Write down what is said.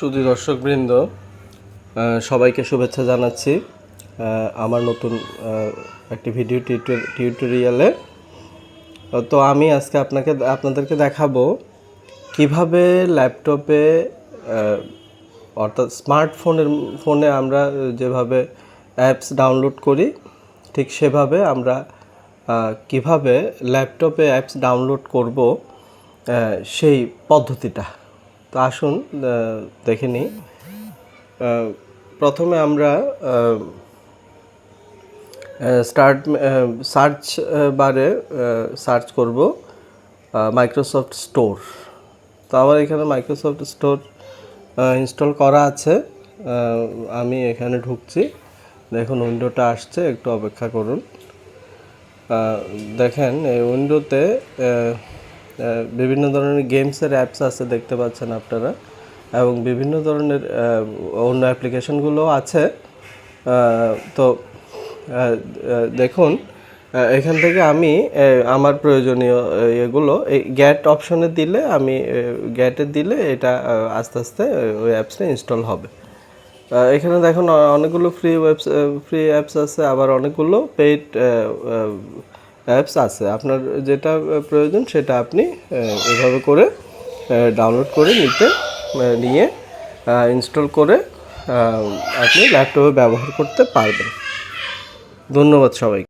শুধু দর্শকবৃন্দ সবাইকে শুভেচ্ছা জানাচ্ছি আমার নতুন একটি ভিডিও টিউটো- টিউটোরিয়ালে। তো আমি আজকে আপনাকে, আপনাদেরকে দেখাবো কীভাবে ল্যাপটপে অর্থাৎ স্মার্টফোনের, ফোনে আমরা যেভাবে অ্যাপস ডাউনলোড করি, ঠিক সেভাবে আমরা কীভাবে ল্যাপটপে অ্যাপস ডাউনলোড করব সেই পদ্ধতিটা। তো আসুন দেখে নিই। প্রথমে আমরা স্টার্ট সার্চ বারে সার্চ করব মাইক্রোসফট স্টোর তো আমার এখানে মাইক্রোসফট স্টোর ইনস্টল করা আছে। আমি এখানে ঢুকছি। দেখুন উইন্ডোটা আসছে, একটু অপেক্ষা করুন। দেখেন, এই উইন্ডোতে বিভিন্ন ধরনের গেমসের অ্যাপস আছে, দেখতে পাচ্ছেন আপনারা। এবং বিভিন্ন ধরনের অন্য অ্যাপ্লিকেশনগুলো আছে। তো দেখুন এখান থেকে আমি আমার প্রয়োজনীয় এগুলো, এই গ্যাট অপশনে দিলে আমি গ্যাটে দিলে এটা আস্তে আস্তে ওই অ্যাপসটা ইনস্টল হবে। এখানে দেখুন অনেকগুলো ফ্রি ওয়েবস ফ্রি অ্যাপস আছে, আবার অনেকগুলো পেইড অ্যাপস আছে। আপনার যেটা প্রয়োজন সেটা আপনি এভাবে করে ডাউনলোড করে নিতে নিয়ে ইনস্টল করে আপনি ল্যাপটপে ব্যবহার করতে পারবেন। ধন্যবাদ সবাই